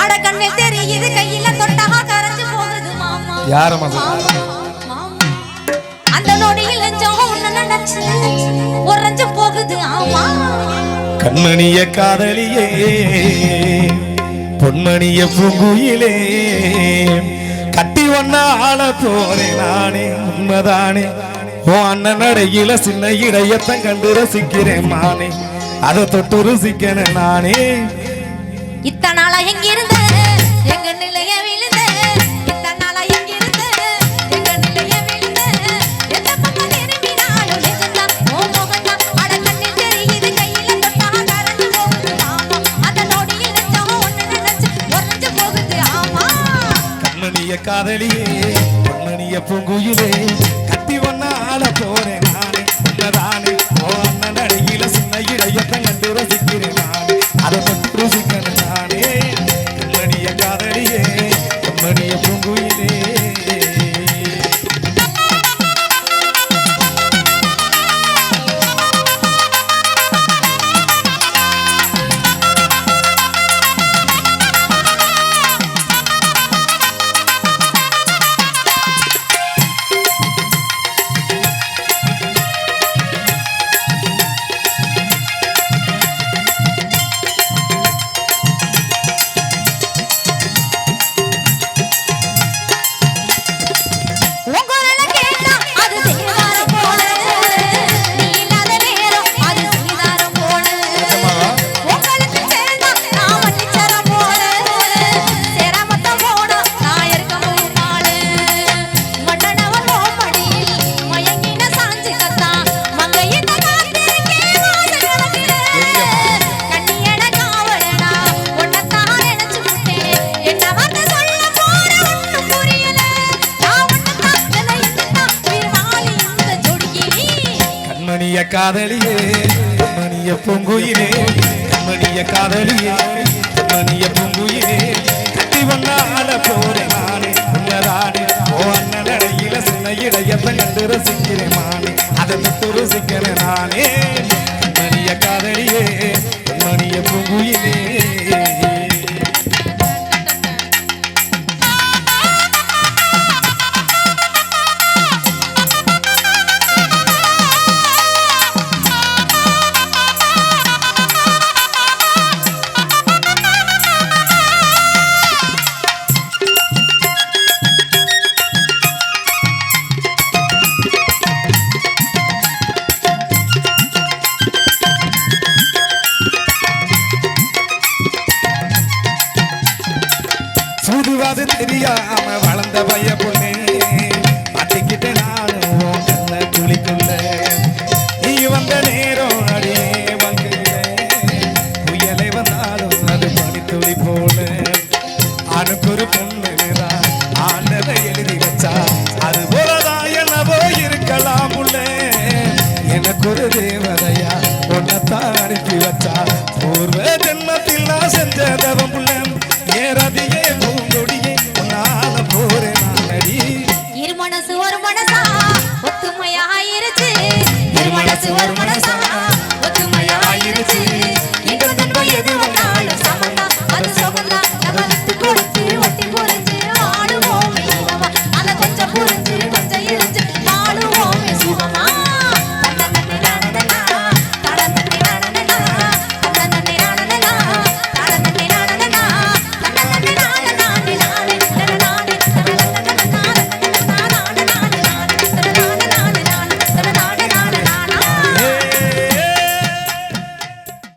அட கண்ணில் தெரியுது கையில தொட்டா கரைஞ்சு போகுது மாமா. யாரம்மா. அந்த நொடியில் நெஞ்சம் உன்னை நினைச்சு உறைஞ்சு போகுது ஆமா. கண்மணிய காதலியே பொன்மணிய பூங்குயிலே கட்டி வந்த ஆள போறேன் நானே உண்மைதானே. ஓ அண்ணன் நடையில சின்ன இடையத்தம் கண்டு ரசிக்கிறேன் மானே. அதை தொட்டு ருசிக்கிறேன் நானே. இத்தனை நாளா எங்க எங்க நிலைய விழுந்த. இத்தனை நாளா எங்க எங்க நிலைய விழுந்த. எந்த பக்கம் திரும்பினாலும் நிஜம்தான் ஓ மோகன்தான் அட கண்ணில் தெரியுது கையில தொட்டா கரைஞ்சு போகுது. ஆமா அந்த நொடியில் நெஞ்சம் நினைச்சு உறைஞ்சு போகுது. ஆமா. கண்மணிய காதலியே பூங்குயிலே ஆள போறேன் நானே உண்மைதானே ஓ அண்ணன் நடையில சின்ன இடையத்தம் கண்டு ரசிக்கிறேன் நானே. அதை தொட்டு ருசிக்கிறேன் நானே கண்மணிய காதலியே பொன்மணிய பூங்குயிலே. கண்மணிய காதலியே கண்மணிய பொங்குயிலே கண்மணிய காதலியே கண்மணிய பொங்குயிலே. கட்டி வந்தால ஆள போறேன் நானே உண்மைதானே ஓ அண்ணன் நடையில சின்ன இடையத்தை கண்டு ரசிக்கிறேன் மானே. அதை விட்டு ருசிக்கிறேன் Hallelujah. Señor, con